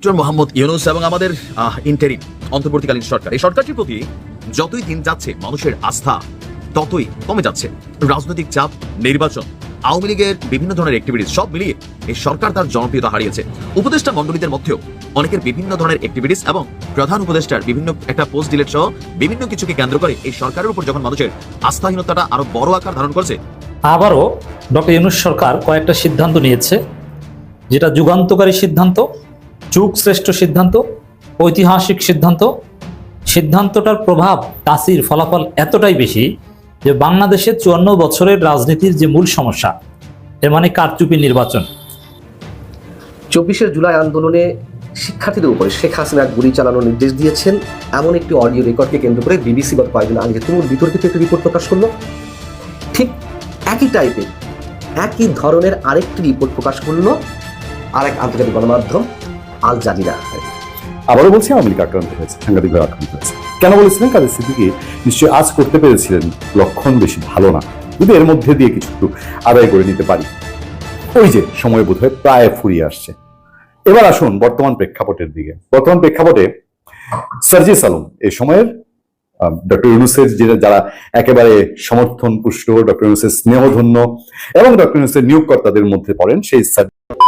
Doctor Mohammad Yunus এবং আমাদের interim অন্তর্বর্তীকালীন সরকার। এই সরকারটির প্রতি যতই দিন যাচ্ছে মানুষের আস্থা, ততই কমে যাচ্ছে। রাজনৈতিক চাপ, নির্বাচন, আওয়ামী লীগের বিভিন্ন ধরনের অ্যাক্টিভিটিস সব মিলিয়ে এই সরকার তার জনপ্রিয়তা হারিয়েছে। উপদেষ্টা মণ্ডলীদের মধ্যেও অনেকের বিভিন্ন ধরনের অ্যাক্টিভিটিস এবং প্রধান উপদেষ্টার বিভিন্ন একটা পোস্ট ডিলেট সহ বিভিন্ন কিছুকে কেন্দ্র করে এই সরকারের উপর যখন মানুষের আস্থাহীনতাটা আরও বড় আকার ধারণ করছে, আবারও ডক্টর ইউনুস সরকার কয়েকটা সিদ্ধান্ত নিয়েছে, যেটা যুগান্তকারী সিদ্ধান্ত। যুগ শ্রেষ্ঠ সিদ্ধান্ত, ঐতিহাসিক সিদ্ধান্ত। সিদ্ধান্তটার প্রভাব তাসির ফলাফল এতটাই বেশি যে বাংলাদেশের চুয়ান্ন বছরের রাজনীতির যে মূল সমস্যা, এর মানে কারচুপি নির্বাচন। চব্বিশে জুলাই আন্দোলনে শিক্ষার্থীদের উপরে শেখ হাসিনা গুলি চালানোর নির্দেশ দিয়েছেন। এমন একটি অডিও রেকর্ডকে কেন্দ্র করে বিবিসি গত কয়েকদিন আগে তুমুল বিতর্কিত একটি রিপোর্ট প্রকাশ করল, ঠিক একই টাইপের একই ধরনের আরেকটি রিপোর্ট প্রকাশ করল আরেক আন্তর্জাতিক গণমাধ্যম। Al Jazeera. আবারও বলছি, আওয়ামী লীগ আক্রান্ত হয়েছে সাংঘাতিকভাবে আক্রান্ত হয়েছে। কেন বলেছিলেন? কাদের সিদ্দিকি নিশ্চয়ই আজ করতে পেরেছিলেন লক্ষণ বেশি ভালো না। যদি এর মধ্যে দিয়ে কিছু একটু আদায় করে নিতে পারি। ওই যে, সময় বোধ হয় প্রায় ফুরিয়ে আসছে। এবার আসুন বর্তমান প্রেক্ষাপটের দিকে। বর্তমান প্রেক্ষাপটে সার্জিস আলম এই সময়ের ডক্টর ইউনুসের যে, যারা একেবারে সমর্থন পুষ্ট ডক্টর ইউনুসের স্নেহধন্য এবং ডক্টর ইউনুসের নিয়োগকর্তাদের মধ্যে পড়েন, সেই সার্জিস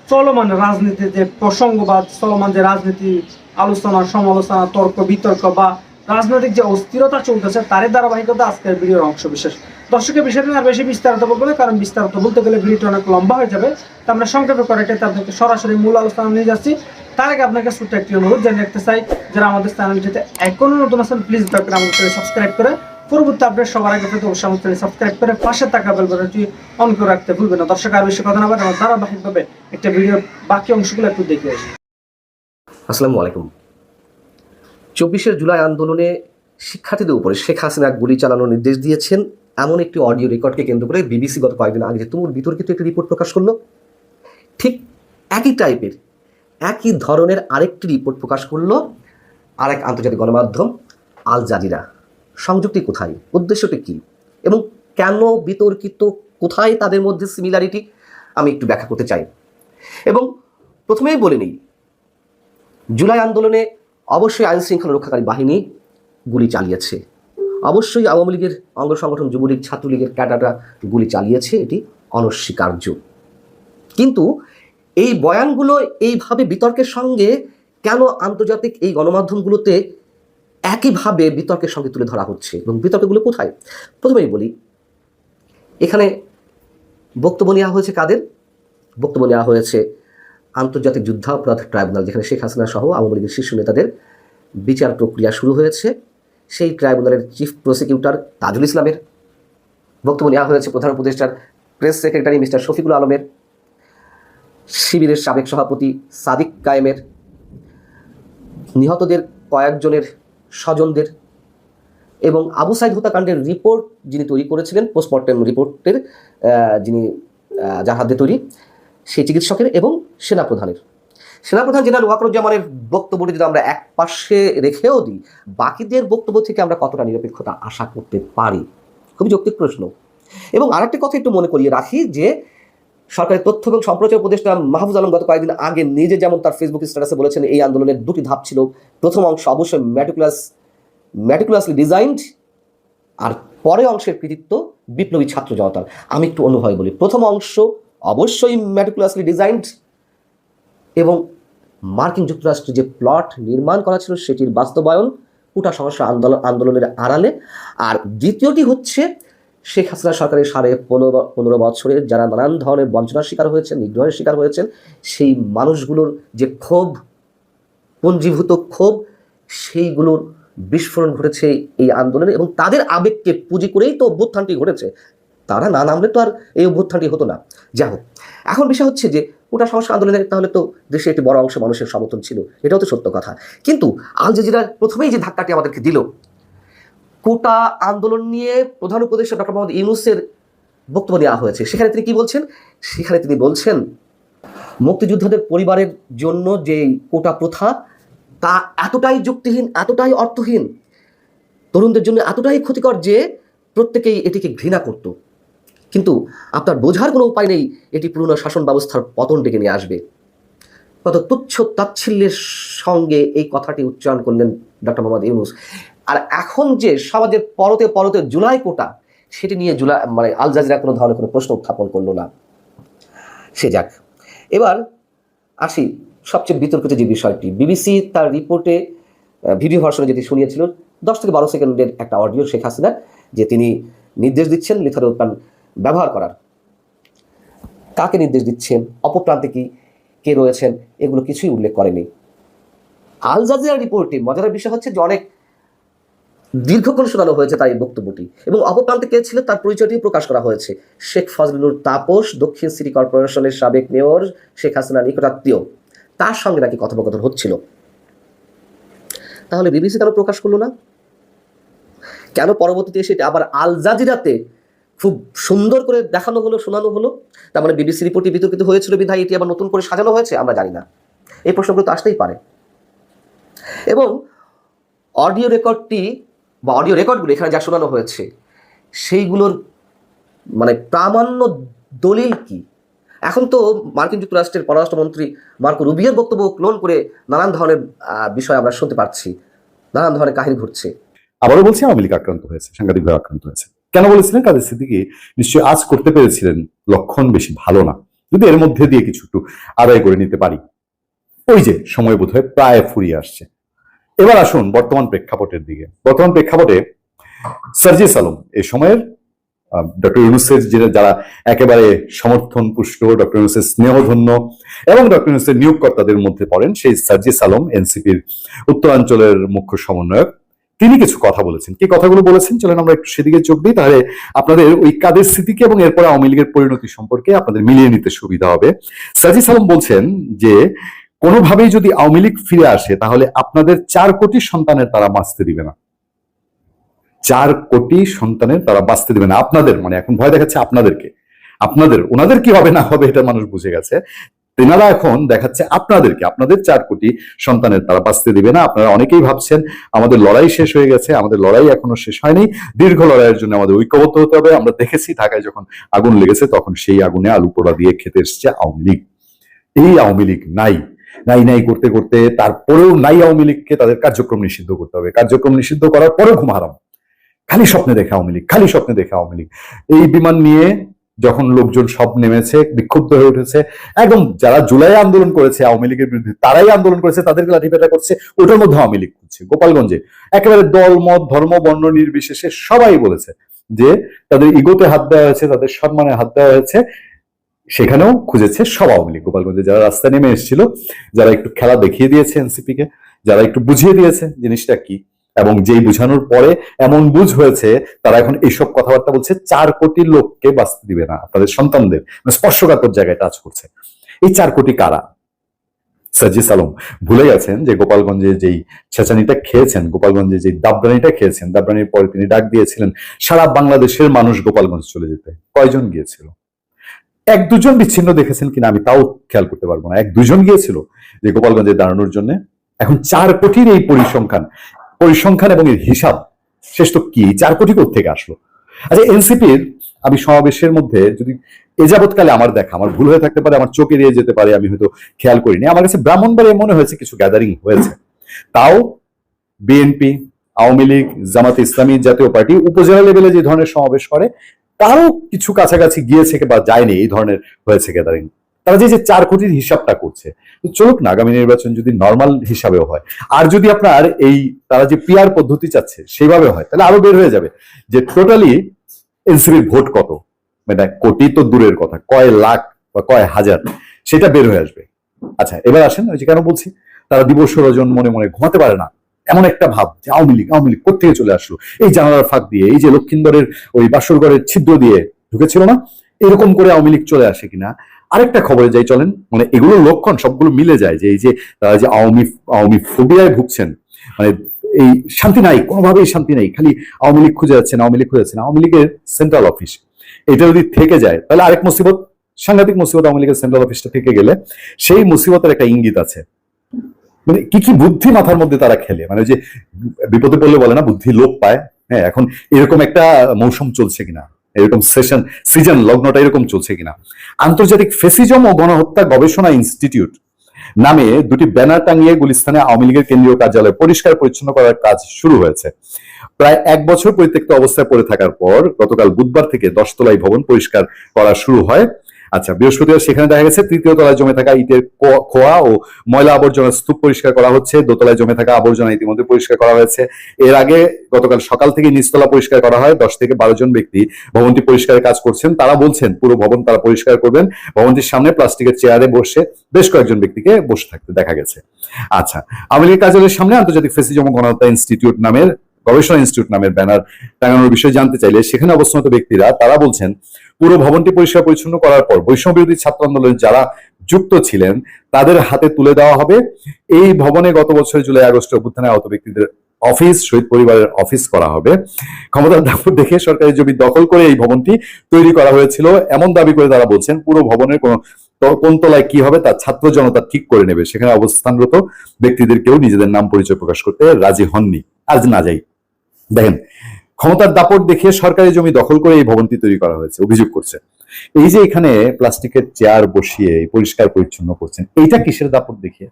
চলমান রাজনীতি যে প্রসঙ্গবাদ, চলমান যে রাজনীতি, আলোচনা, সমালোচনা, তর্ক, বিতর্ক বা রাজনৈতিক যে অস্থিরতা চলতেছে, তারই ধারাবাহিকতা আজকের ভিডিওর অংশ বিশেষ। দর্শকের বিষয়টা আর বেশি বিস্তারিত বলব না, কারণ বিস্তারিত বলতে গেলে ভিডিওটা অনেক লম্বা হয়ে যাবে। তা আমরা সংক্ষেপে করে কেটে আপনাকে সরাসরি মূল আলোচনা নিয়ে যাচ্ছি। তার আগে আপনাকে ছোট্ট একটি অনুরোধ জানিয়ে রাখতে চাই, যারা আমাদের চ্যানেলটিতে এখনও নতুন আছেন প্লিজ দয়া করে আমাদের সাবস্ক্রাইব করে পরবর্তী আপডেট সবার আগে পেতে অবশ্যই সাবস্ক্রাইব করে পাশে থাকা বেল বাটনটি অন করে রাখতে ভুলবেন না। দর্শক, আর বেশি কথা না বলে আমরা ধারাবাহিকভাবে একটা ভিডিওর বাকি অংশগুলো একটু দেখে আসি। আসসালামু আলাইকুম। চব্বিশের জুলাই আন্দোলনে শিক্ষার্থীদের উপরে শেখ হাসিনা গুলি চালানোর নির্দেশ দিয়েছেন। এমন একটি অডিও রেকর্ডকে কেন্দ্র করে বিবিসি গত কয়েকদিন আগে তুমুল বিতর্কিত একটি রিপোর্ট প্রকাশ করল, ঠিক একই টাইপের একই ধরনের আরেকটি রিপোর্ট প্রকাশ করল আরেক আন্তর্জাতিক গণমাধ্যম আল জাজিরা। সংযুক্তি কোথায়? উদ্দেশ্যটি কী? এবং কেন বিতর্কিত? কোথায় তাদের মধ্যে সিমিলারিটি আমি একটু ব্যাখ্যা করতে চাই। এবং প্রথমেই বলে নিই, জুলাই আন্দোলনে অবশ্যই আইন শৃঙ্খলা রক্ষাকারী বাহিনী গুলি চালিয়েছে। অবশ্যই আওয়ামী লীগের অঙ্গ সংগঠন যুবলীগ, ছাত্রলীগের ক্যাডাররা গুলি চালিয়েছে, এটি অনস্বীকার্য। কিন্তু এই বয়ানগুলো এইভাবে বিতর্কের সঙ্গে কেন আন্তর্জাতিক এই গণমাধ্যমগুলোতে একইভাবে বিতর্কের সঙ্গে তুলে ধরা হচ্ছে। এবং বিতর্কগুলো কোথায়? প্রথমেই বলি, এখানে বক্তব্য নেওয়া হয়েছে কাদের? বক্তব্য নেওয়া হয়েছে আন্তর্জাতিক যুদ্ধাপরাধ ট্রাইব্যুনাল, যেখানে শেখ হাসিনা সহ আওয়ামী লীগের শীর্ষ নেতাদের বিচার প্রক্রিয়া শুরু হয়েছে। সেই ট্রাইব্যুনালের চিফ প্রসিকিউটর তাজুল ইসলামের বক্তব্য নেওয়া হয়েছে। প্রধান উপদেষ্টার প্রেস সেক্রেটারি মিস্টার শফিকুল আলমের, শিবিরের সাবেক সভাপতি সাদিক কায়েমের, নিহতদের কয়েকজনের স্বজনদের এবং আবু সাইদ হত্যাকাণ্ডের রিপোর্ট যিনি তৈরি করেছিলেন পোস্টমর্টেম রিপোর্টের যিনি যার হাতে তৈরি, সেই চিকিৎসকের এবং সেনাপ্রধানের। সেনাপ্রধান জেনারেল ওয়াকরুজ্জামানের বক্তব্যটি যদি আমরা এক পাশে রেখেও দিই, বাকিদের বক্তব্য থেকে আমরা কতটা নিরপেক্ষতা আশা করতে পারি? খুবই যৌক্তিক প্রশ্ন। এবং আরেকটি কথা একটু মনে করিয়ে রাখি যে সরকারের তথ্য এবং সম্প্রচার উপদেষ্টা মাহফুজ আলম গত কয়েকদিন আগে নিজে যেমন তার ফেসবুক স্ট্যাটাসে বলেছেন, এই আন্দোলনের দুটি ধাপ ছিল। প্রথম অংশ অবশ্যই ম্যাটিকুলাস ম্যাটিকুলাসলি ডিজাইনড আর পরে অংশের কৃতিত্ব বিপ্লবী ছাত্র জনতার। আমি একটু অনুভব বলি, প্রথম অংশ অবশ্যই ম্যাটিকুলাসলি ডিজাইনড এবং মার্কিন যুক্তরাষ্ট্রে যে প্লট নির্মাণ করা ছিল সেটির বাস্তবায়ন, কোটা সমস্যা আন্দোলন আন্দোলনের আড়ালে। আর দ্বিতীয়টি হচ্ছে শেখ হাসিনা সরকারের সাড়ে পনেরো পনেরো বছরে যারা নানান ধরনের বঞ্চনার শিকার হয়েছেন, নিগ্রহের শিকার হয়েছেন, সেই মানুষগুলোর যে ক্ষোভ, পঞ্জীভূত ক্ষোভ, সেইগুলোর বিস্ফোরণ ঘটেছে এই আন্দোলনে এবং তাদের আবেগকে পুঁজি করেই তো অভ্যুত্থানটি ঘটেছে। তারা না নামলে তো আর এই অভ্যুত্থানটি হতো না। যা হোক, এখন বিষয় হচ্ছে যে কোটা সংস্কার আন্দোলনে তাহলে তো দেশে একটি বড় অংশ মানুষের সমর্থন ছিল, এটাও তো সত্য কথা। কিন্তু আল জাজিরা প্রথমেই যে ধাক্কাটি আমাদেরকে দিল কোটা আন্দোলন নিয়ে প্রধান উপদেষ্টা ডক্টর মোহাম্মদ ইউনুসের বক্তব্য দেওয়া হয়েছে। সেখানে তিনি কি বলছেন? সেখানে তিনি বলছেন, মুক্তিযোদ্ধাদের পরিবারের জন্য যে কোটা প্রথা, তা এতটাই যুক্তিহীন, এতটাই অর্থহীন, তরুণদের জন্য এতটাই ক্ষতিকর যে প্রত্যেকেই এটিকে ঘৃণা করত। কিন্তু আপনার বোঝার কোনো উপায় নেই, এটি পুরনো শাসন ব্যবস্থার পতন ডেকে নিয়ে আসবে। কত তুচ্ছ তাচ্ছিল্যের সঙ্গে এই কথাটি উচ্চারণ করলেন ডক্টর মোহাম্মদ ইউনুস। আর এখন যে সমাজের পরতে পরতে জুলাই কোটা, সেটি নিয়ে জুলাই মানে আল জাজিরা কোনো ধরনের কোনো প্রশ্ন উত্থাপন করল না। সে যাক। এবার আসি সবচেয়ে বিতর্কিত যে বিষয়টি। বিবিসি তার রিপোর্টে ভিডিও ভার্সনে যেটি শুনিয়েছিল, দশ থেকে বারো সেকেন্ডের একটা অডিও শেখ হাসিনা, যে তিনি নির্দেশ দিচ্ছেন লিথার উৎপান ব্যবহার করার। কাকে নির্দেশ দিচ্ছেন? অপপ্রান্তে কি, কে রয়েছেন? এগুলো কিছুই উল্লেখ করেনি। আল জাজিরা রিপোর্টে মজার বিষয় হচ্ছে যে অনেক দীর্ঘক্ষণ শোনানো হয়েছে তার এই বক্তব্যটি। এবং অপপ্রান্তে কে ছিল তার পরিচয়টি প্রকাশ করা হয়েছে। শেখ ফজলুর তাপস, দক্ষিণ সিটি কর্পোরেশনের সাবেক মেয়র শেখ হাসিনা নিকটাত্মীয়। তার সঙ্গে নাকি কথোপকথন হচ্ছিল। তাহলে বিবিসি কেন প্রকাশ করল না? কেন পরবর্তীতে এসে এটা আবার আল জাজিরাতে খুব সুন্দর করে দেখানো হলো, শোনানো হলো? তার মানে বিবিসি রিপোর্টটি বিতর্কিত হয়েছিল বিধায় এটি আবার নতুন করে সাজানো হয়েছে? আমরা জানি না। এই প্রশ্নগুলো তো আসতেই পারে। এবং অডিও রেকর্ডটি বা অডিও রেকর্ডগুলো এখানে যা শোনানো হয়েছে, সেইগুলোর মানে প্রামাণ্য দলিল কি? এখন তো মার্কিন যুক্তরাষ্ট্রের পররাষ্ট্রমন্ত্রী মার্কো রুবিয়ের বক্তব্য ক্লোন করে নানান ধরনের বিষয় আমরা শুনতে পাচ্ছি। নানান ধরনের কাহিনী ঘটছে। আবারও বলছি, আওয়ামী লীগ আক্রান্ত হয়েছে সাংঘাতিকভাবে আক্রান্ত হয়েছে। কেন বলেছিলেন? কাদের সিদ্দিকি নিশ্চয়ই আজ করতে পেরেছিলেন লক্ষণ বেশি ভালো না। যদি এর মধ্যে দিয়ে কিছু একটু আদায় করে নিতে পারি। ওই যে, সময় বোধ হয় প্রায় ফুরিয়ে আসছে। এবার আসুন বর্তমান প্রেক্ষাপটের দিকে। বর্তমান প্রেক্ষাপটে সার্জিস আলম, এই সময়ের ডক্টর ইউনুসের যে যারা একেবারে সমর্থন পুষ্ট ডক্টর ইউনুসের স্নেহধন্য এবং ডক্টর ইউনুসের নিয়োগকর্তাদের মধ্যে পড়েন সেই সার্জিস আলম, এনসিপির উত্তরাঞ্চলের মুখ্য সমন্বয়ক। তিনি কিছু কথা বলেছেন। কি কথাগুলো বলেছেন? চলেন আমরা একটু সেদিকে চোখ দিই, তাহলে আপনাদের ওই কাদের স্মৃতিকে এবং এরপরে আওয়ামী লীগের পরিণতি সম্পর্কে আপনাদের মিলিয়ে নিতে সুবিধা হবে। সাজিস আলম বলছেন যে কোনোভাবেই যদি আওয়ামী লীগ ফিরে আসে, তাহলে আপনাদের চার কোটি সন্তানের তারা বাঁচতে দিবে না। চার কোটি সন্তানের তারা বাঁচতে দিবে না। আপনাদের মানে এখন ভয় দেখাচ্ছে আপনাদেরকে। আপনাদের, ওনাদের কি হবে না হবে এটা মানুষ বুঝে গেছে। তেনারা এখন দেখাচ্ছে আপনাদেরকে, আপনাদের চার কোটি সন্তানের তারা বাঁচতে দিবে না। আপনারা অনেকেই ভাবছেন, আমাদের লড়াই শেষ হয়ে গেছে, আমাদের লড়াই এখনও শেষ হয়নি। দীর্ঘ লড়াইয়ের জন্য আমাদের ঐক্যবদ্ধ হতে হবে। আমরা দেখেছি ঢাকায় যখন আগুন লেগেছে, তখন সেই আগুনে আলু পোড়া দিয়ে খেতে এসছে আওয়ামী লীগ। এই আওয়ামী লীগ নাই। নাই নাই করতে করতে তারপরেও নাই আওয়ামী লীগকে তাদের কার্যক্রম নিষিদ্ধ করতে হবে। কার্যক্রম নিষিদ্ধ করার পরেও ঘুম হারাম। খালি স্বপ্নে দেখে আওয়ামী লীগ, খালি স্বপ্নে দেখে আওয়ামী লীগ। এই বিমান নিয়ে যখন লোকজন সব নেমেছে, বিক্ষুব্ধ হয়ে উঠেছে, একদম যারা জুলাই আন্দোলন করেছে আওয়ামী লীগের বিরুদ্ধে, তারাই আন্দোলন করেছে তাদেরকে লাঠিপেটা করছে, ওটার মধ্যে আওয়ামী লীগ করছে। গোপালগঞ্জে একেবারে দল, মত, ধর্ম, বর্ণ নির্বিশেষে সবাই বলেছে যে তাদের ইগোতে হাত দেওয়া হয়েছে, তাদের সম্মানে হাত দেওয়া হয়েছে। সেখানেও খুঁজেছে সব আওয়ামী লীগ। গোপালগঞ্জে যারা রাস্তায় নেমে এসেছিল, যারা একটু খেলা দেখিয়ে দিয়েছে এনসিপি কে যারা একটু বুঝিয়ে দিয়েছে জিনিসটা কি, এবং যেই বুঝানোর পরে এমন বুঝ হয়েছে, তারা এখন এইসব কথাবার্তা বলছে, চার কোটি লোককে বাঁচতে দিবে না আপনাদের সন্তানদের মানে স্পর্শকাতর জায়গায় টাচ করছে। এই চার কোটি কারা? সাজিস আলম ভুলে গেছেন যে গোপালগঞ্জে যেই ছেঁচানিটা খেয়েছেন গোপালগঞ্জে যেই দাবরানিটা খেয়েছেন দাবরানির পরে তিনি ডাক দিয়েছিলেন, সারা বাংলাদেশের মানুষ গোপালগঞ্জ চলে যেতে। কয়জন গিয়েছিল? এক দুজন বিচ্ছিন্ন দেখেছেন কিনা আমি তাও খেয়াল করতে পারব না। এক দুজন গিয়েছিল যে গোপালগঞ্জে দাঁড়ানোর জন্য। এখন চার কোটির এই পরিসংখ্যান পরিসংখ্যান এবং এর হিসাব শেষ তো কি? চার কোটি থেকে আসলো? আচ্ছা এনসিপির আমি সমাবেশের মধ্যে যদি এ যাবৎকালে আমার দেখা, আমার ভুল হয়ে থাকতে পারে, আমার চোখ এড়িয়ে যেতে পারে, আমি হয়তো খেয়াল করিনি। আমার কাছে ব্রাহ্মণবাড়িয়া মনে হয়েছে কিছু গ্যাদারিং হয়েছে। তাও বিএনপি, আওয়ামী লীগ, জামাত ইসলামী জাতীয় পার্টি উপজেলা লেভেলে যে ধরনের সমাবেশ করে তারও কিছু কাছাকাছি গিয়েছে বা যায়নি, এই ধরনের হয়েছে গ্যাদারিং তারা যে চার কোটির হিসাবটা করছে, তো চলুক না, আগামী নির্বাচন যদি নর্মাল হিসাবেও হয়, আর যদি আপনার এই তারা যে পিআর পদ্ধতি চাচ্ছে সেইভাবে হয়, তাহলে আরও বের হয়ে যাবে যে টোটালি এনসিপির ভোট কত? মানে কোটি তো দূরের কথা, কয় লাখ বা কয় হাজার, সেটা বের হয়ে আসবে। আচ্ছা এবার আসেন, ওই যে কেন বলছি, তারা দিবস রজন মনে মনে ঘুমাতে পারে না। এমন একটা ভাব যে আওয়ামী লীগ আওয়ামী লীগ কোথেকে চলে আসলো? এই জানালার ফাঁক দিয়ে, এই যে লক্ষিন্দরের ওই বাসরগড়ের ছিদ্র দিয়ে ঢুকেছিল না? এরকম করে আওয়ামী লীগ চলে আসে কিনা? আরেকটা খবরে যাই চলেন মানে এগুলো লক্ষণ সবগুলো মিলে যায় যে এই যে তারা যে আওয়ামী আওয়ামী ফোবিয়ায় ভুগছেন মানে এই শান্তি নাই, কোনোভাবেই শান্তি নাই, খালি আওয়ামী লীগ খুঁজে যাচ্ছেন, আওয়ামী লীগ খুঁজে যাচ্ছেন, আওয়ামী লীগের সেন্ট্রাল অফিস এটা যদি থেকে যায়, তাহলে আরেক মুসিবত, সাংঘাতিক মুসিবত আওয়ামী লীগের সেন্ট্রাল অফিসটা থেকে গেলে, সেই মুসিবতের একটা ইঙ্গিত আছে। মানে কি কি বুদ্ধি মাথার মধ্যে তারা খেলে? মানে যে বিপদে পড়লে বলে না, বুদ্ধি লোপ পায়। হ্যাঁ এখন এরকম একটা মৌসুম চলছে কিনা? এরকম সেশন সিজন লগ্নটা এরকম চলছে কিনা? আন্তর্জাতিক ফেসিজম ও গণহত্যা গবেষণা ইনস্টিটিউট নামে দুটি ব্যানার টাঙিয়ে গুলিস্তানে আওয়ামী লীগের কেন্দ্রীয় কার্যালয় পরিষ্কার পরিচ্ছন্ন করার কাজ শুরু হয়েছে। প্রায় এক বছর পরিত্যক্ত অবস্থায় পড়ে থাকার পর গতকাল বুধবার থেকে দশতলাই ভবন পরিষ্কার করা শুরু হয়। আচ্ছা বৃহস্পতিবার সেখানে দেখা গেছে তৃতীয় তলায় জমে থাকা ইটের খোয়া ও ময়লা আবর্জনা স্তূপ পরিষ্কার করা হচ্ছে। দোতলায় জমে থাকা আবর্জনা ইতিমধ্যে পরিষ্কার করা হয়েছে। এর আগে গতকাল সকাল থেকে নিচতলা পরিষ্কার করা হয়। দশ থেকে বারো জন ব্যক্তি ভবনটি পরিষ্কারের কাজ করছেন। তারা বলছেন, পুরো ভবন তারা পরিষ্কার করবেন। ভবনটির সামনে প্লাস্টিকের চেয়ারে বসে বেশ কয়েকজন ব্যক্তিকে বসে থাকতে দেখা গেছে। আচ্ছা আওয়ামী লীগের সামনে আন্তর্জাতিক ফেসিজম গণহত্যা ইনস্টিটিউট নামের গবেষণা ইনস্টিটিউট নামের ব্যানার টাঙানোর বিষয়ে জানতে চাইলে সেখানে অবস্থানত ব্যক্তিরা, তারা বলছেন, পুরো ভবনটি পরিষ্কার পরিচ্ছন্ন করার পর বৈষম্য বিরোধী ছাত্র আন্দোলনে যারা যুক্ত ছিলেন, তাদের হাতে তুলে দেওয়া হবে। এই ভবনে গত বছর জুলাই, আগস্টে অভ্যুত্থানে আহত ব্যক্তিদের অফিস, শহীদ পরিবারের অফিস করা হবে। ক্ষমতার দাপট দেখে সরকারি জমি দখল করে এই ভবনটি তৈরি করা হয়েছিল। এমন দাবি করে তারা বলছেন, পুরো ভবনের কোন কোন তলায় কি হবে তা ছাত্র জনতা ঠিক করে নেবে। সেখানে অবস্থানরত ব্যক্তিদের কেউ নিজেদের নাম পরিচয় প্রকাশ করতে রাজি হননি। আজ না যাই। দেখেন, ক্ষমতার দাপট দেখিয়ে সরকারি জমি দখল করে এই ভবনটি তৈরি করা হয়েছে, অভিযোগ করছে। এই যে এখানে প্লাস্টিকের চেয়ার বসিয়ে পরিষ্কার পরিচ্ছন্ন করছেন, এইটা কিসের দাপট দেখিয়ে?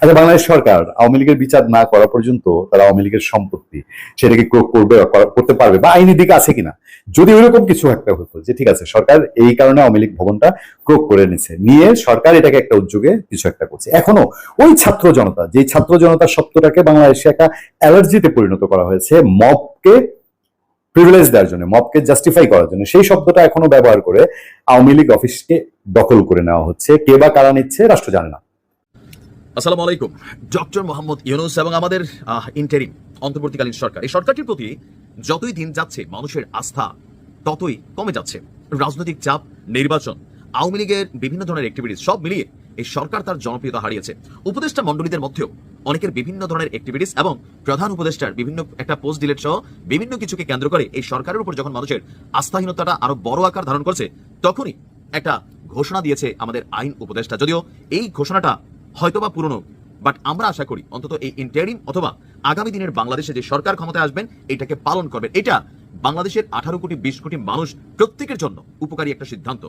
আচ্ছা বাংলাদেশ সরকার আওয়ামী লীগের বিচার না করা পর্যন্ত তারা আওয়ামী লীগের সম্পত্তি সেটাকে ক্রোক করবে করতে পারবে বা আইনি দিক আছে কিনা? যদি ওইরকম কিছু একটা হতো যে ঠিক আছে, সরকার এই কারণে আওয়ামী লীগ ভবনটা ক্রোক করে নিছে, নিয়ে সরকার এটাকে একটা উদ্যোগে কিছু একটা করছে। এখনও ওই ছাত্র জনতা যে ছাত্র জনতার সত্যটাকে বাংলাদেশে একটা অ্যালার্জিতে পরিণত করা হয়েছে, মবকে প্রিভিলেজ দেওয়ার জন্য মবকে জাস্টিফাই করার জন্য, সেই শব্দটা এখনও ব্যবহার করে আওয়ামী লীগ অফিসকে দখল করে নেওয়া হচ্ছে। কে বা কারা নিচ্ছে রাষ্ট্র জানে না। আসসালামু আলাইকুম। ডক্টর মোহাম্মদ ইউনুস এবং আমাদের ইন্টারিম অন্তর্বর্তীকালীন সরকার। এই সরকারটির প্রতি যতই দিন যাচ্ছে, মানুষের আস্থা ততই কমে যাচ্ছে। রাজনৈতিক চাপ, নির্বাচন, আওয়ামী লীগের বিভিন্ন ধরনের অ্যাক্টিভিটিস সব মিলিয়ে এই সরকার তার জনপ্রিয়তা হারিয়েছে। উপদেষ্টা মণ্ডলীদের মধ্যেও অনেকের বিভিন্ন ধরনের অ্যাক্টিভিটিস এবং প্রধান উপদেষ্টার বিভিন্ন একটা পোস্ট ডিলেট সহ বিভিন্ন কিছুকে কেন্দ্র করে এই সরকারের উপর যখন মানুষের আস্থাহীনতাটা আরও বড় আকার ধারণ করছে, তখনই একটা ঘোষণা দিয়েছে আমাদের আইন উপদেষ্টা। যদিও এই ঘোষণাটা হয়তোবা পুরনো বাট আমরা আশা করি অন্তত এই ইন্টারিম অথবা আগামী দিনের বাংলাদেশে যে সরকার ক্ষমতায় আসবেন, এটাকে পালন করবেন। এটা বাংলাদেশের আঠারো কোটি, বিশ কোটি মানুষ প্রত্যেকের জন্য উপকারী একটা সিদ্ধান্ত।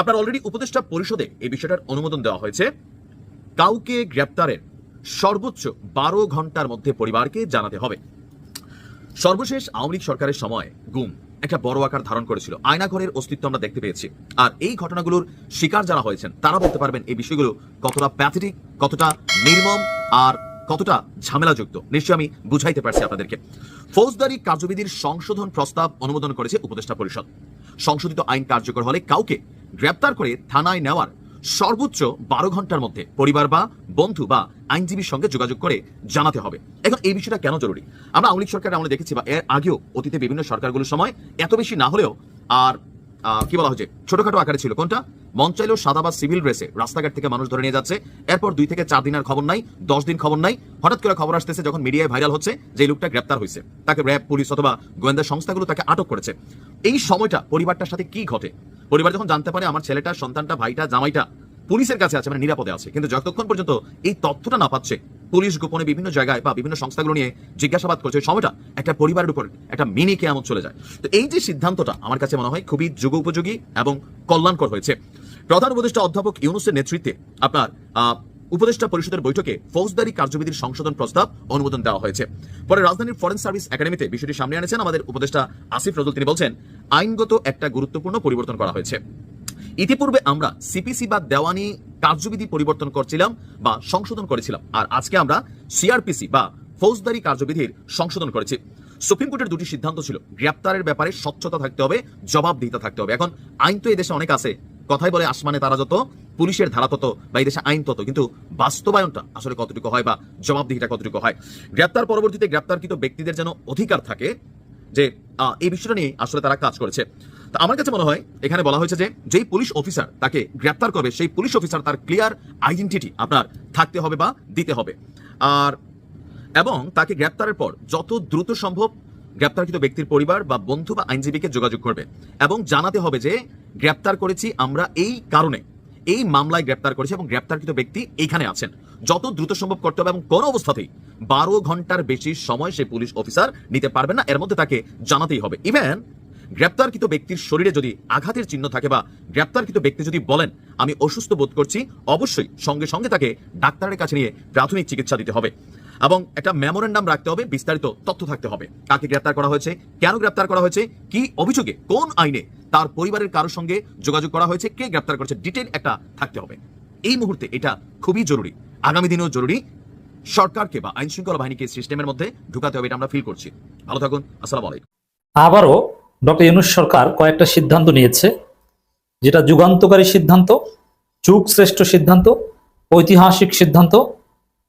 আপনার অলরেডি উপদেষ্টা পরিষদে এই বিষয়টার অনুমোদন দেওয়া হয়েছে। কাউকে গ্রেপ্তারের সর্বোচ্চ বারো ঘণ্টার মধ্যে পরিবারকে জানাতে হবে। সর্বশেষ আওয়ামী লীগ সরকারের সময় গুম, একটা বড় আকার ধারণ করেছিল। আয়নাঘরের অস্তিত্ব আমরা দেখতে পেয়েছি। আর এই ঘটনাগুলোর শিকার যারা হয়েছেন, তারা বলতে পারবেন এই বিষয়গুলো কতটা প্যাথেটিক কতটা নির্মম আর কতটা ঝামেলাযুক্ত? নিশ্চয়ই আমি বুঝাইতে পারছি আপনাদেরকে। ফৌজদারি কার্যবিধির সংশোধন প্রস্তাব অনুমোদন করেছে উপদেষ্টা পরিষদ। সংশোধিত আইন কার্যকর হলে কাউকে গ্রেপ্তার করে থানায় নেওয়ার সর্বোচ্চ বারো ঘণ্টার মধ্যে পরিবার বা বন্ধু বা আইনজীবীর সঙ্গে যোগাযোগ করে জানাতে হবে। এখন এই বিষয়টা কেন জরুরি? আমরা আওয়ামী লীগ সরকার আমরা দেখেছি বা এর আগেও অতীতে বিভিন্ন সরকারগুলোর সময় এত বেশি না হলেও আর কি বলা হচ্ছে ছোটখাটো আকারে ছিল। কোনটা? মন সাদা বা সিভিল ড্রেসে রাস্তাঘাট থেকে মানুষ ধরে নিয়ে যাচ্ছে। এরপর দুই থেকে চার দিন আর খবর নাই, দশ দিন খবর নাই। হঠাৎ করে খবর আসতেছে যখন মিডিয়ায় ভাইরাল হচ্ছে যে লোকটা গ্রেপ্তার হয়েছে। তাকে র্যাব, পুলিশ অথবা গোয়েন্দা সংস্থাগুলো তাকে আটক করেছে। এই সময়টা পরিবারটার সাথে কি ঘটে? পরিবার যখন জানতে পারে, আমার ছেলেটা, সন্তানটা, ভাইটা, জামাইটা পুলিশের কাছে আছে মানে নিরাপদে আছে। কিন্তু যতক্ষণ পর্যন্ত এই তথ্যটা না পাচ্ছে, পুলিশ গোপনে বিভিন্ন জায়গায় বা বিভিন্ন সংস্থাগুলো নিয়ে জিজ্ঞাসাবাদ করছে সময়টা একটা পরিবারের উপর একটা মিনি কেমন চলে যায়। তো এই যে সিদ্ধান্তটা আমার কাছে মনে হয় খুবই যুগ উপযোগী এবং কল্যাণকর হয়েছে। প্রধান উপদেষ্টা অধ্যাপক ইউনুসের নেতৃত্বে আপনার উপদেষ্টা পরিষদের বৈঠকে ফৌজদারি কার্যবিধির সংশোধন প্রস্তাব অনুমোদন দেওয়া হয়েছে। পরে রাজধানীর ফরেন সার্ভিস একাডেমিতে বিষয়টি সামনে আনেছেন আমাদের উপদেষ্টা আসিফ নজরুল তিনি বলছেন, আইনগত একটা গুরুত্বপূর্ণ পরিবর্তন করা হয়েছে। ইতিপূর্বে আমরা সিপিসি বা দেওয়ানি কার্যবিধি পরিবর্তন করছিলাম বা সংশোধন করেছিলাম। আর আজকে আমরা সিআরপিসি বা ফৌজদারি কার্যবিধির সংশোধন করেছি। সুপ্রিম কোর্টের দুটি সিদ্ধান্ত ছিল, গ্রেপ্তারের ব্যাপারে স্বচ্ছতা থাকতে হবে, জবাবদিহিতা থাকতে হবে। এখন আইন তো এই দেশে অনেক আছে। কথাই বলে আসমানে তারা যত, পুলিশের ধারা তত, বা এই দেশে আইন তত। কিন্তু বাস্তবায়নটা আসলে কতটুকু হয় বা জবাবদিহিটা কতটুকু হয়? গ্রেপ্তার পরবর্তীতে গ্রেপ্তারকৃত ব্যক্তিদের যেন অধিকার থাকে যে এই বিষয়টা নিয়ে আসলে তারা কাজ করেছে। তা আমার কাছে মনে হয় এখানে বলা হয়েছে যে যেই পুলিশ অফিসার তাকে গ্রেপ্তার করবে সেই পুলিশ অফিসার তার ক্লিয়ার আইডেন্টিটি আপনার থাকতে হবে বা দিতে হবে। আর এবং তাকে গ্রেপ্তারের পর যত দ্রুত সম্ভব গ্রেপ্তারকৃত ব্যক্তির পরিবার বা বন্ধু বা আইনজীবীকে যোগাযোগ করবে এবং জানাতে হবে যে গ্রেপ্তার করেছি আমরা এই কারণে। এই মামলায় গ্রেপ্তার করেছি এবং গ্রেপ্তারকৃত ব্যক্তি এইখানে আছেন। যত দ্রুত সম্ভব করতে হবে এবং কোনো অবস্থাতেই বারো ঘণ্টার বেশি সময় সে পুলিশ অফিসার নিতে পারবে না। এর মধ্যে তাকে জানাতেই হবে। ইভেন গ্রেপ্তারকৃত ব্যক্তির শরীরে যদি আঘাতের চিহ্ন থাকে বা গ্রেপ্তারকৃত ব্যক্তি যদি বলেন, আমি অসুস্থ বোধ করছি, অবশ্যই সঙ্গে সঙ্গে তাকে ডাক্তারের কাছে নিয়ে প্রাথমিক চিকিৎসা দিতে হবে এবং একটা মেমোরেন্ডাম রাখতে হবে, বিস্তারিত তথ্য থাকতে হবে। কাকে গ্রেপ্তার করা হয়েছে, কেন গ্রেপ্তার করা হয়েছে, কি অভিযোগে, কোন আইনে, তার পরিবারের কারোর সঙ্গে যোগাযোগ করা হয়েছে, কে গ্রেপ্তার করেছে ডিটেল একটা থাকতে হবে। এই মুহূর্তে এটা খুবই জরুরি, আগামী দিনেও জরুরি। সরকারকে বা আইন শৃঙ্খলা বাহিনীকে সিস্টেমের মধ্যে ঢুকাতে হবে, এটা আমরা ফিল করছি। ভালো থাকুন, আসসালামু আলাইকুম। আবারও ডক্টর ইউনুস সরকার কয়েকটা সিদ্ধান্ত নিয়েছে, যেটা যুগান্তকারী সিদ্ধান্ত যুগ শ্রেষ্ঠ সিদ্ধান্ত, ঐতিহাসিক সিদ্ধান্ত।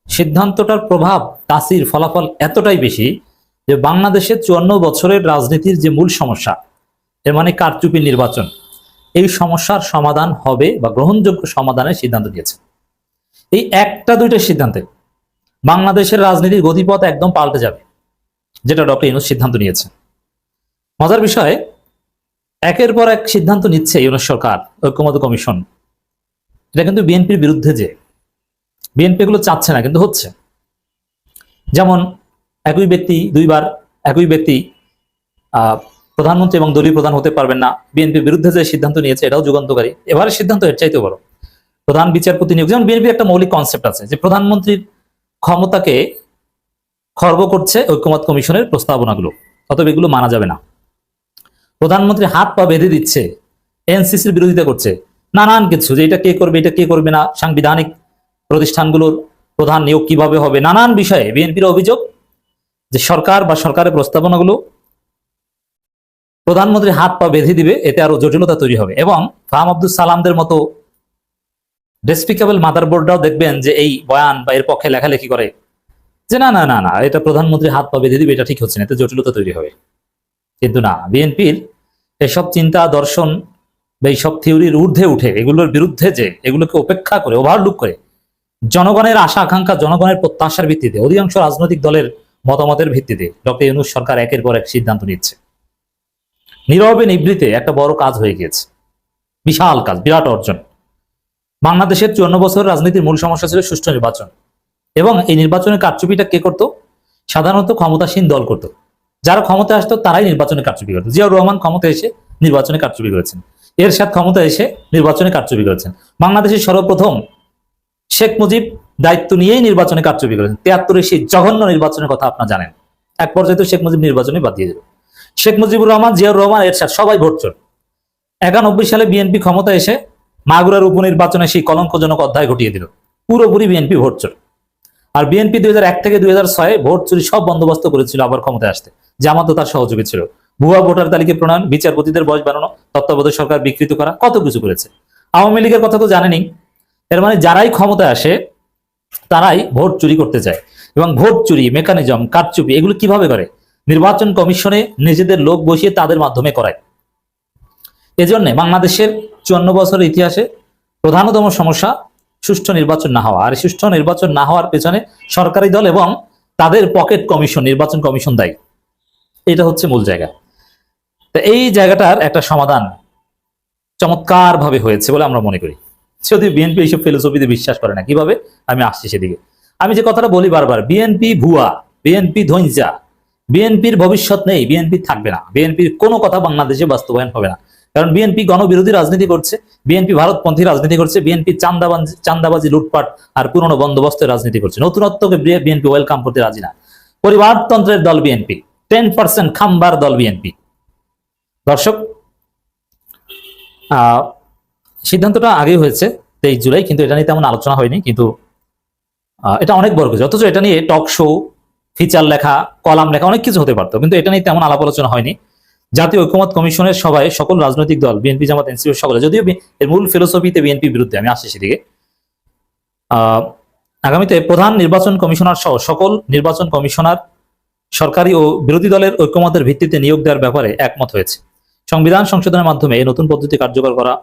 সিদ্ধান্তটার প্রভাব তাসির ফলাফল এতটাই বেশি যে বাংলাদেশের চুয়ান্ন বছরের রাজনীতির যে মূল সমস্যা, এর মানে কারচুপি নির্বাচন, এই সমস্যার সমাধান হবে বা গ্রহণযোগ্য সমাধানের সিদ্ধান্ত দিয়েছে। এই একটা দুইটা সিদ্ধান্তে বাংলাদেশের রাজনীতির গতিপথ একদম পাল্টে যাবে, যেটা ডক্টর ইউনুস সিদ্ধান্ত নিয়েছে। মজার বিষয়, একের পর এক সিদ্ধান্ত নিচ্ছে ইউনুস সরকার ঐক্যমত কমিশন। এটা কিন্তু বিএনপির বিরুদ্ধে যে, বিএনপি এগুলো চাচ্ছে না, কিন্তু হচ্ছে। যেমন, একই ব্যক্তি দুইবার, একই ব্যক্তি প্রধানমন্ত্রী এবং দলীয় প্রধান হতে পারবেন না, বিএনপির বিরুদ্ধে যে সিদ্ধান্ত নিয়েছে এটাও যুগান্তকারী। এবারের সিদ্ধান্ত এর চাইতে বড়। প্রধান বিচারপতি নিয়োগ, যেমন বিএনপির একটা মৌলিক কনসেপ্ট আছে যে প্রধানমন্ত্রীর ক্ষমতাকে খর্ব করছে ঐক্যমত কমিশনের প্রস্তাবনাগুলো, অতএব এগুলো মানা যাবে না। প্রধানমন্ত্রী হাত পা বেঁধে দিচ্ছে, এনসিসির বিরোধিতা করছে। নানান কিছু যে এটা কে করবে, এটা কে করবে না, সাংবিধানিক প্রতিষ্ঠানগুলোর প্রধান নিয়োগ কীভাবে হবে, নানান বিষয়ে বিএনপির অভিযোগ যে সরকার বা সরকারের প্রস্তাবনাগুলো প্রধানমন্ত্রী হাত পা বেঁধে দিবে, এতে আরও জটিলতা তৈরি হবে। এবং ফাহাম আব্দুল সালামদের মতো ডেসপিকেবল মাদারবোর্ডরাও দেখবেন যে এই বয়ান বা এর পক্ষে লেখালেখি করে। যে না না না না, এটা প্রধানমন্ত্রী হাত পা বেঁধে দিবে, এটা ঠিক হচ্ছে না, এতে জটিলতা তৈরি হবে। কিন্তু না বিএনপির এসব চিন্তা, দর্শন বা এইসব থিওরির ঊর্ধ্বে উঠে এগুলোর বিরুদ্ধে যে এগুলোকে উপেক্ষা করে ওভারলুক করে, জনগণের আশা, আকাঙ্ক্ষা, জনগণের প্রত্যাশার ভিত্তিতে, অধিকাংশ রাজনৈতিক দলের মতামতের ভিত্তিতে ডক্টর ইউনুস সরকার একের পর এক সিদ্ধান্ত নিচ্ছে। নীরবে নিবৃতে একটা বড় কাজ হয়ে গিয়েছে। বিশাল কাজ, বিরাট অর্জন। বাংলাদেশের চুয়ান্ন বছর রাজনীতির মূল সমস্যা ছিল সুষ্ঠু নির্বাচন। এবং এই নির্বাচনের কারচুপিটা কে করত? সাধারণত ক্ষমতাসীন দল করত। যারা ক্ষমতা আসতো তারাই নির্বাচনে কারচুপি করতো। জিয়াউর রহমান ক্ষমতা এসে নির্বাচনে কারচুপি করেছেন। এর এরশাদ ক্ষমতা এসে নির্বাচনে কারচুপি করেছেন। বাংলাদেশের সর্বপ্রথম শেখ মুজিব দায়িত্ব নিয়েই নির্বাচনে কারচুপি করেছেন। তিয়াত্তরের সেই জঘন্য নির্বাচনের কথা আপনারা জানেন। এক পর্যায়ে শেখ মুজিব নির্বাচনে বাদ দিয়ে দিল। শেখ মুজিবুর রহমান, জিয়াউর রহমান এর এরশাদ সবাই ভোট চোর একানব্বই সালে বিএনপি ক্ষমতা এসে মাগুরার উপনির্বাচনে সেই কলঙ্কজনক অধ্যায় ঘটিয়ে দিল। পুরোপুরি বিএনপি ভোট চোর আর বিএনপি দুই হাজার এক থেকে দুই হাজার ছয় ভোট চুরি সব বন্দোবস্ত করেছিল আবার ক্ষমতায় আসতে। জামাতও তার সহযোগী ছিল। ভুয়া ভোটার তালিকা প্রণয়ন, বিচারপতিদের বয়স বাড়ানো, তত্ত্বাবধায়ক সরকার বিকৃত করা কত কিছু করেছে? আওয়ামী লীগের কথা তো জানেনই। এর মানে যারাই ক্ষমতায় আসে, তারাই ভোট চুরি করতে চায়। এবং ভোট চুরি, মেকানিজম, কারচুপি, এগুলো কীভাবে করে? নির্বাচন কমিশনে নিজেদের লোক বসিয়ে তাদের মাধ্যমে করায়। এজন্য বাংলাদেশের চুয়ান্ন বছরের ইতিহাসে প্রধানতম সমস্যা সুষ্ঠু নির্বাচন না হওয়া। আর সুষ্ঠু নির্বাচন না হওয়ার পেছনে সরকারি দল এবং তাদের পকেট কমিশন, নির্বাচন কমিশন দায়ী। এটা হচ্ছে মূল জায়গা। তো এই জায়গাটার একটা সমাধান চমৎকার ভাবে হয়েছে বলে আমরা মনে করি। যদি বিএনপি এইসব ফিলোসফিতে বিশ্বাস করে না, কীভাবে? আমি আসছি সেদিকে। আমি যে কথাটা বলি বারবার, বিএনপি ভুয়া, বিএনপি ধৈর্যা, বিএনপির ভবিষ্যৎ নেই, বিএনপি থাকবে না, বিএনপির কোনো কথা বাংলাদেশে বাস্তবায়ন হবে না। কারণ বিএনপি গণবিরোধী রাজনীতি করছে, বিএনপি ভারতপন্থী রাজনীতি করছে, বিএনপি চান্দাবাজি চান্দাবাজি, লুটপাট আর পুরনো বন্দোবস্তের রাজনীতি করছে। নতুনত্বকে বিএনপি ওয়েলকাম করতে রাজি না। পরিবারতন্ত্রের দল বিএনপি। টেন পার্সেন্ট খাম্বার দল বিএনপি দর্শক সিদ্ধান্তটা আগেই হয়েছে তেইশ জুলাই, কিন্তু এটা নিয়ে তেমন আলোচনা হয়নি, কিন্তু এটা অনেক বড় কিছু অথচ এটা নিয়ে টক শো ফিচার লেখা কলাম লেখা, অনেক কিছু হতে পারতো, কিন্তু এটা নিয়ে তেমন আলাপ আলোচনা হয়নি। জাতীয় ঐক্যমত কমিশনের সভায় সকল রাজনৈতিক দল বিএনপি জামাত এনসিপি সকলে, যদিও এর মূল ফিলোসফিতে বিএনপির বিরুদ্ধে, আমি আসছি সেদিকে। আগামীতে প্রধান নির্বাচন কমিশনার সহ সকল নির্বাচন কমিশনার সরকারি ও বিরোধী দলের ঐক্যমতের ভিত্তিতে নিয়োগ দেওয়ার ব্যাপারে একমত হয়েছে সংবিধান সংশোধনের মাধ্যমে এই নতুন পদ্ধতি কার্যকর করা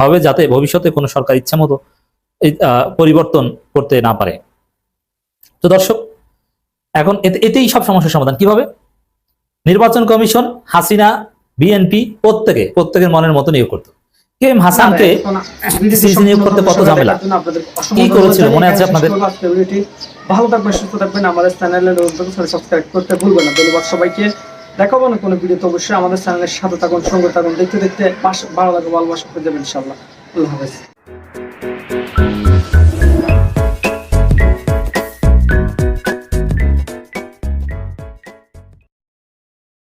হবে যাতে ভবিষ্যতে কোনো সরকার ইচ্ছা মতো আহ, পরিবর্তন করতে না পারে তো দর্শক এখন এতে- এতেই সব সমস্যার সমাধান কীভাবে নির্বাচন কমিশন হাসিনা বিএনপি প্রত্যেকে প্রত্যেকের মনের মতো নিয়োগ করতো কে এম হাসানকে নিয়োগ করতে কত ঝামেলা? কি করেছিল? মনে আছে আপনাদের? ভালো থাকবেন, সুস্থ থাকবেন। আমাদের চ্যানেলের সাবস্ক্রাইব করতে ভুলবেন না। ধন্যবাদ সবাইকে। দেখাবো না কোনো ভিডিও তো অবশ্যই। আমাদের চ্যানেলের সাথে থাকুন, সঙ্গে থাকুন। দেখতে দেখতে পাশ- ভালো লাগবে ভালোবাসা পেয়ে যাবেন ইনশাল্লাহ আল্লাহ হাফেজ।